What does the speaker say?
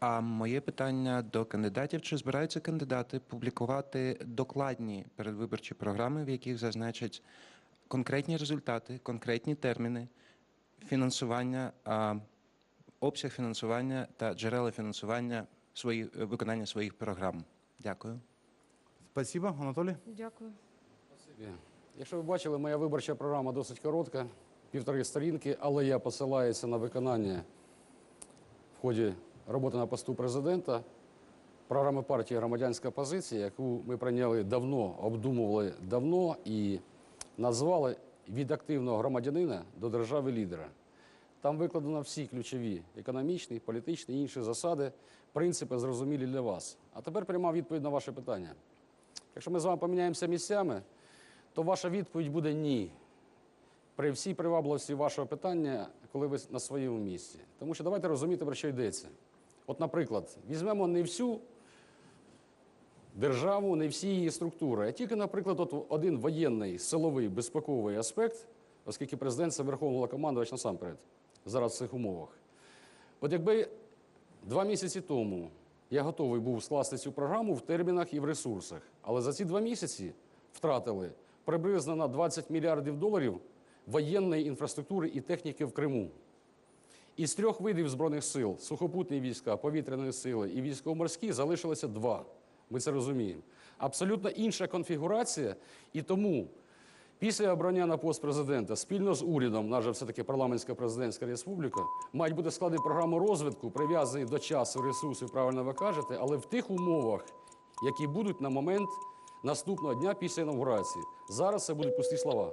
А моє питання до кандидатів: чи збираються кандидати публікувати докладні передвиборчі програми, в яких зазначать конкретні результати, конкретні терміни фінансування, обсяг фінансування та джерела фінансування свої, виконання своїх програм? Дякую. Спасибо, Анатолій. Дякую. Спасибі. Якщо ви бачили, моя виборча програма досить коротка, півтори сторінки, але я посилаюся на виконання в ході роботи на посту президента програми партії Громадянська позиція, яку ми прийняли давно, обдумували давно і назвали від активного громадянина до держави лідера. Там викладено всі ключові економічні, політичні і інші засади, принципи зрозумілі для вас. А тепер пряма відповідь на ваше питання. Якщо ми з вами поміняємося місцями, то ваша відповідь буде ні. При всій привабливості вашого питання, коли ви на своєму місці. Тому що давайте розуміти, про що йдеться. От, наприклад, візьмемо не всю державу, не всі її структури, а тільки, наприклад, от один воєнний силовий безпековий аспект, оскільки президент це верховний головнокомандувач насамперед, зараз в цих умовах. От якби два місяці тому я готовий був скласти цю програму в термінах і в ресурсах, але за ці два місяці втратили приблизно на 20 мільярдів доларів воєнної інфраструктури і техніки в Криму. Із трьох видів збройних сил сухопутні війська, повітряні сили і військово-морські залишилося два. Ми це розуміємо. Абсолютно інша конфігурація, і тому після обрання на пост президента спільно з урядом, наша все-таки парламентська президентська республіка, мають бути складені програми розвитку, прив'язані до часу, ресурсів, правильно ви кажете, але в тих умовах, які будуть на момент наступного дня після інаугурації. Зараз це будуть пусті слова.